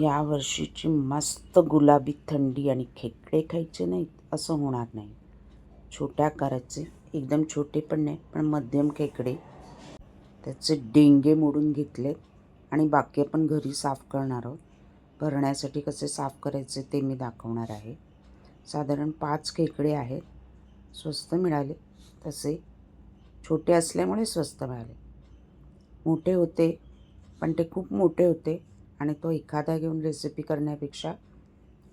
या वर्षीची मस्त गुलाबी थंडी आणि खेकडे खायचे नाहीत असं होणार नाही. छोट्या आकाराचे एकदम छोटे पण नाही पण मध्यम खेकडे. त्याचे डेंगे मोडून घेतलेत आणि बाकी आपण घरी साफ करणार आहोत. भरण्यासाठी कसे साफ करायचे ते मी दाखवणार आहे. साधारण पाच खेकडे आहेत. स्वस्त मिळाले. तसे छोटे असल्यामुळे स्वस्त मिळाले. मोठे होते पण ते खूप मोठे होते. आणि तो एखादा घेऊन रेसिपी करण्यापेक्षा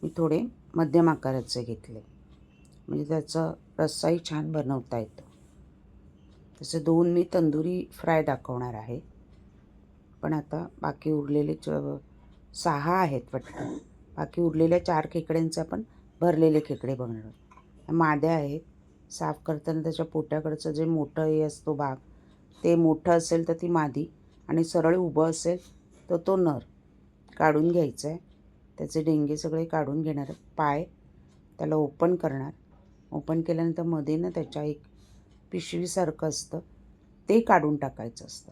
मी थोडे मध्यम आकाराचे घेतले. म्हणजे त्याचा रस्साही छान बनवता येतो. तसे दोन मी तंदुरी फ्राय दाखवणार आहे. पण आता बाकी उरलेले च सहा आहेत वाटतं. बाकी उरलेल्या चार खेकड्यांचे आपण भरलेले खेकडे बघणार आहोत. माद्या आहेत. साफ करताना त्याच्या पोटाकडचं जे मोठं हे असतो भाग ते मोठं असेल तर ती मादी आणि सरळ उभं असेल तर तो नर. काढून घ्यायचं आहे. त्याचे डेंगे सगळे काढून घेणार पाय त्याला ओपन करणार. ओपन केल्यानंतरमध्ये ना त्याच्या एक पिशवीसारखं असतं. ते काढून टाकायचं असतं.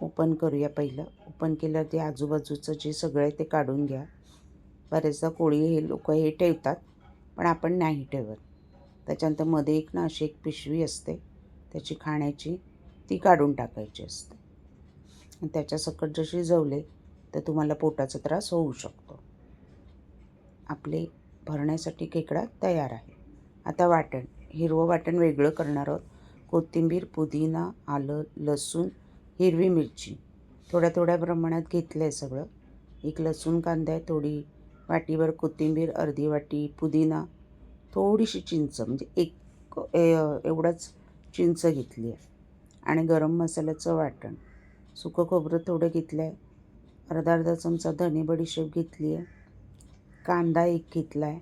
ओपन करूया पहिलं. ओपन केलं ते आजूबाजूचं जे सगळं आहे ते काढून घ्या. बरेचदा कोळी हे लोक हे ठेवतात पण आपण नाही ठेवत. त्याच्यानंतरमध्ये एक ना अशी एक पिशवी असते. त्याची खाण्याची ती काढून टाकायची असते. त्याच्यासकट जशी शिजवले तर तुम्हाला पोटाचा त्रास होऊ शकतो. आपले भरण्यासाठी खेकडा तयार आहे. आता वाटण. हिरवं वाटण वेगळं करणार आहोत. कोथिंबीर पुदिना आलं लसूण हिरवी मिरची. थोड्या थोड्या प्रमाणात घेतलं आहे सगळं. एक लसूण कांदा आहे थोडी वाटीवर कोथिंबीर अर्धी वाटी पुदिना थोडीशी चिंच म्हणजे एक एवढंच चिंच घेतली आहे. आणि गरम मसाल्याचं वाटण. सुकं खोबरं थोडं घेतलं आहे अर्धा अर्धा चमचा धने बडीशेप घेतली आहे कांदा एक घेतला आहे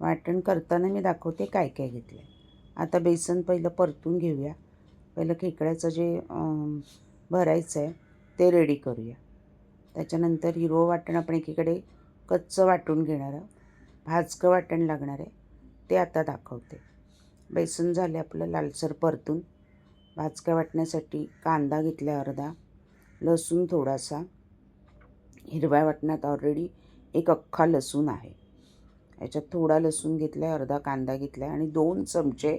वाटण करताना मी दाखवते काय काय घेतलं आहे आता बेसन पहिलं परतून घेऊया. पहिलं खेकड्याचं जे भरायचं आहे ते रेडी करूया. त्याच्यानंतर हिरवं वाटण आपण एकीकडे कच्चं वाटून घेणार आहोत. भाजकं वाटण लागणार आहे. ते आता दाखवते. बेसन झाले आपलं लालसर परतून. भाजक्या वाटण्यासाठी कांदा घेतला अर्धा. लसूण थोडासा. हिरव्या वाटण्यात ऑलरेडी एक अख्खा लसूण आहे. याच्यात थोडा लसूण घेतला आहे अर्धा कांदा घेतला आहे आणि दोन चमचे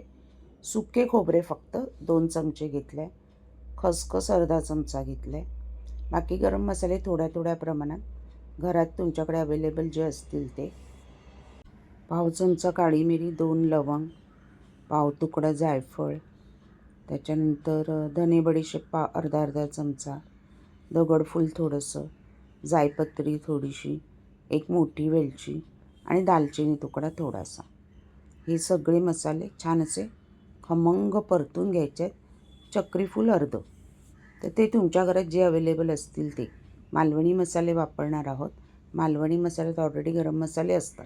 सुके खोबरे फक्त दोन चमचे घेतले खसखस अर्धा चमचा घेतला आहे बाकी गरम मसाले थोड्या थोड्या प्रमाणात. घरात तुमच्याकडे अवेलेबल जे असतील ते. पाव चमचा काळी मिरी दोन लवंग पाव तुकडा जायफळ. त्याच्यानंतर धने बडीशेप पा अर्धा अर्धा चमचा. दगडफूल थोडंसं जायपत्री थोडीशी एक मोठी वेलची आणि दालचिनी तुकडा थोडासा. हे सगळे मसाले छान असे खमंग परतून घ्यायचे आहेत. चक्रीफूल अर्ध. तर ते तुमच्या घरात जे अवेलेबल असतील ते. मालवणी मसाले वापरणार आहोत. मालवणी मसाल्यात ऑलरेडी गरम मसाले असतात.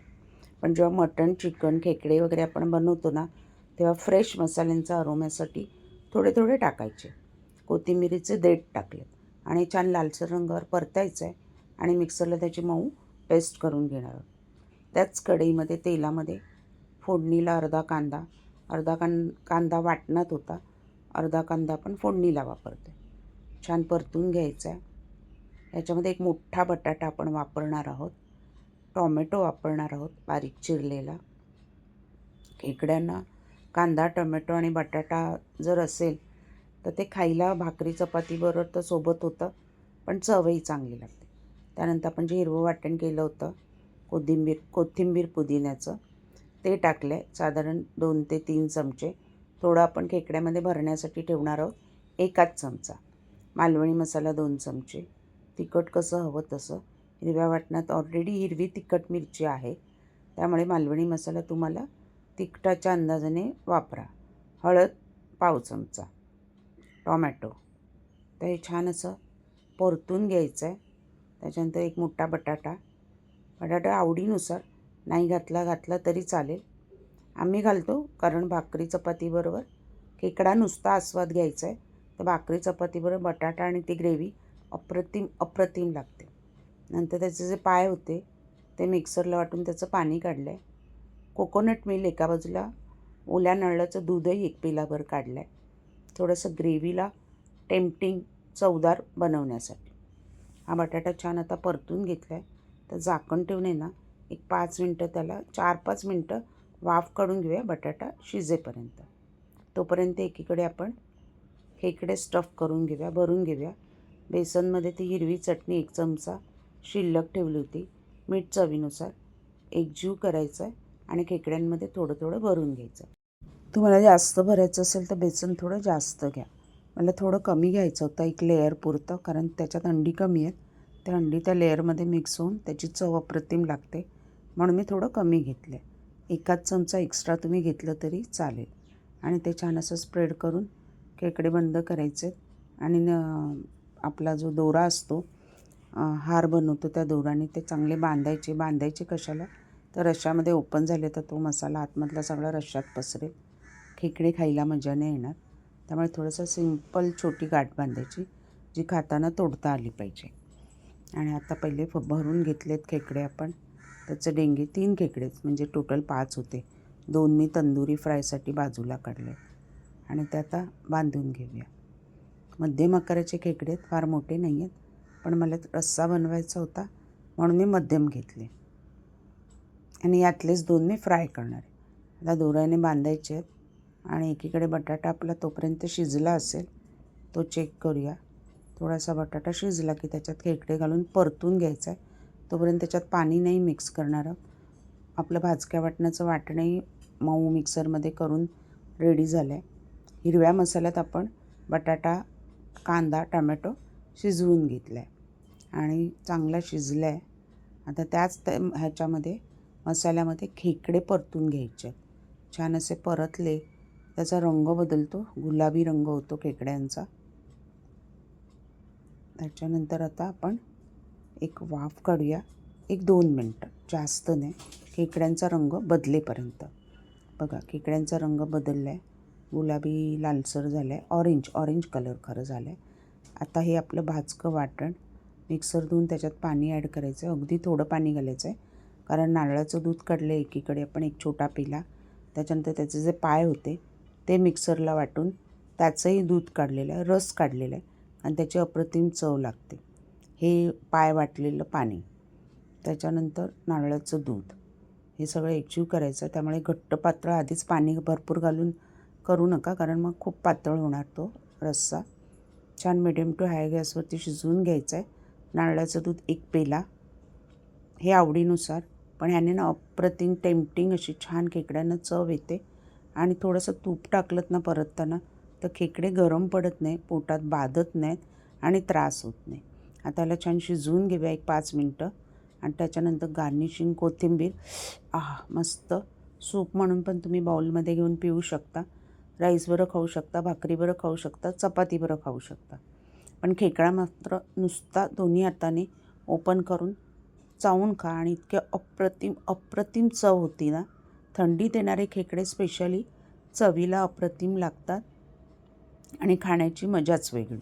पण जेव्हा मटण चिकन खेकडे वगैरे आपण बनवतो ना तेव्हा फ्रेश मसाल्यांचा अरोम्यासाठी थोडे थोडे टाकायचे. कोथिंबिरीचे देठ टाकलेत. आणि छान लालसर रंगावर परतायचं आहे आणि मिक्सरला त्याची मऊ पेस्ट करून घेणार आहोत. त्याच कढईमध्ये तेलामध्ये फोडणीला अर्धा कांदा अर्धा कां कांदा वाटणात होता अर्धा कांदा आपण फोडणीला वापरतो. छान परतून घ्यायचा आहे याच्यामध्ये एक मोठा बटाटा आपण वापरणार आहोत. टॉमॅटो वापरणार आहोत बारीक चिरलेला. खेकड्यांना कांदा टोमॅटो आणि बटाटा जर असेल तर ते खायला भाकरी चपातीबरोबर तर सोबत होतं पण चवही चांगली लागते त्यानंतर आपण जे हिरवं वाटण केलं होतं कोथिंबीर कोथिंबीर पुदिन्याचं ते टाकलं आहे साधारण दोन ते तीन चमचे. थोडं आपण खेकड्यामध्ये भरण्यासाठी ठेवणार आहोत एकाच चमचा. मालवणी मसाला दोन चमचे. तिखट कसं हवं तसं. हिरव्या वाटणात ऑलरेडी हिरवी तिखट मिरची आहे. त्यामुळे मालवणी मसाला तुम्हाला तिखटाच्या अंदाजाने वापरा. हळद पाव चमचा. टॉमॅटो. तर हे छान असं परतून घ्यायचं आहे त्याच्यानंतर एक मोठा बटाटा. बटाटा आवडीनुसार नाही घातला घातला तरी चालेल. आम्ही घालतो कारण भाकरी चपातीबरोबर खेकडा नुसता आस्वाद घ्यायचा आहे तर भाकरी चपातीबरोबर बटाटा आणि ती ग्रेव्ही अप्रतिम अप्रतिम लागते. नंतर त्याचे जे पाय होते ते मिक्सरला वाटून त्याचं पाणी काढलं आहे कोकोनट मिल एका बाजूला ओल्या नळाचं दूधही एक पिलाभर काढलं आहे थोडंसं ग्रेव्हीला टेम्पटिंग चवदार बनवण्यासाठी. हा बटाटा छान आता परतून घेतला आहे तर झाकण ठेवून आहे ना एक पाच मिनटं त्याला चार पाच मिनटं वाफ काढून घेऊया बटाटा शिजेपर्यंत. तोपर्यंत एकीकडे आपण खेकडे स्टफ करून घेऊया भरून घेऊया. बेसनमध्ये ती हिरवी चटणी एक चमचा शिल्लक ठेवली होती. मीठ चवीनुसार एक जीव करायचा आहे आणि खेकड्यांमध्ये थोडं थोडं भरून घ्यायचं. तुम्हाला जास्त भरायचं असेल तर बेसन थोडं जास्त घ्या. मला थोडं कमी घ्यायचं होतं एक लेअर पुरतं कारण त्याच्यात अंडी कमी आहेत. त्या अंडी त्या लेअरमध्ये मिक्स होऊन त्याची चव अप्रतिम लागते. म्हणून मी थोडं कमी घेतलं आहे एकाच चमचा एक्स्ट्रा तुम्ही घेतलं तरी चालेल. आणि ते छान असं स्प्रेड करून खेकडे बंद करायचे. आणि न आपला जो दोरा असतो हार बनवतो त्या दोराने ते चांगले बांधायचे. बांधायचे कशाला? तर रश्श्यामध्ये ओपन झाले तर तो मसाला आतमधला सगळा रश्श्यात पसरेल. खेकडे खायला मजा नाही येणार. त्यामुळे थोडंसं सिंपल छोटी गाठ बांधायची जी खाताना तोडता आली पाहिजे. आणि आता पहिले फ भरून घेतलेत खेकडे आपण. त्याचं डेंगे तीन खेकडेच म्हणजे टोटल पाच होते. दोन मी तंदुरी फ्रायसाठी बाजूला काढले आणि ते आता बांधून घेऊया. मध्यम आकाराचे खेकडे आहेत फार मोठे नाही आहेत पण मला रस्सा बनवायचा होता म्हणून मी मध्यम घेतले. आणि यातलेच दोन मी फ्राय करणार आहे. आता दोऱ्याने बांधायचे आहेत. आणि एकीकडे बटाटा आपला तोपर्यंत शिजला असेल तो चेक करूया. थोडासा बटाटा शिजला की त्याच्यात खेकडे घालून परतून घ्यायचा आहे. तोपर्यंत त्याच्यात पाणी नाही मिक्स करणार आपलं भाजक्या वाटण्याचं वाटणंही मऊ मिक्सरमध्ये करून रेडी झालं आहे हिरव्या मसाल्यात आपण बटाटा कांदा टमॅटो शिजवून घेतला आहे आणि चांगला शिजला आहे आता त्याच त्या ह्याच्यामध्ये मसाल्यामध्ये खेकडे परतून घ्यायचे छान असे परतले त्याचा रंग बदलतो. गुलाबी रंग होतो खेकड्यांचा. त्याच्यानंतर आता आपण एक वाफ काढूया. एक दोन मिनटं. जास्त नाही खेकड्यांचा रंग बदलेपर्यंत. बघा खेकड्यांचा रंग बदलला आहे गुलाबी लालसर झाला आहे ऑरेंज ऑरेंज कलर खरं झालं आहे आता हे आपलं भाजकं वाटण. मिक्सर धुवून त्याच्यात पाणी ॲड करायचं आहे अगदी थोडं पाणी घालायचं आहे कारण नारळाचं दूध काढलं आहे एकीकडे. आपण एक छोटा पिला. त्याच्यानंतर त्याचे जे पाय होते ते मिक्सरला वाटून त्याचंही दूध काढलेलं आहे रस काढलेला आहे आणि त्याची अप्रतिम चव लागते. हे पाय वाटलेलं पाणी त्याच्यानंतर नारळाचं दूध. हे सगळं एकजीव करायचं त्यामुळे घट्ट पातळ आधीच पाणी भरपूर घालून करू नका कारण मग खूप पातळ होणार तो रस्सा. छान मिडियम टू हाय गॅसवरती शिजवून घ्यायचं आहे. नारळाचं दूध एक पेला. हे आवडीनुसार पण ह्याने ना अप्रतिम टेम्पटिंग अशी छान खेकड्यांना चव येते. आणि थोडंसं तूप टाकलं ना परतताना तर खेकडे गरम पडत नाही पोटात बाधत नाहीत आणि त्रास होत नाही. आता याला छान शिजवून घेऊया एक पाच मिनटं आणि त्याच्यानंतर गार्निशिंग कोथिंबीर. आह मस्त. सूप म्हणून पण तुम्ही बाउलमध्ये घेऊन पिऊ शकता. राईसबरं खाऊ शकता भाकरीबरं खाऊ शकता चपातीबरं खाऊ शकता. पण खेकडा मात्र नुसता दोन्ही हाताने ओपन करून चावून खा आणि इतके अप्रतिम अप्रतिम चव होती ना. थंडीत येणारे खेकडे स्पेशली चवीला अप्रतिम लागतात आणि खाण्याची मजाच वेगळी.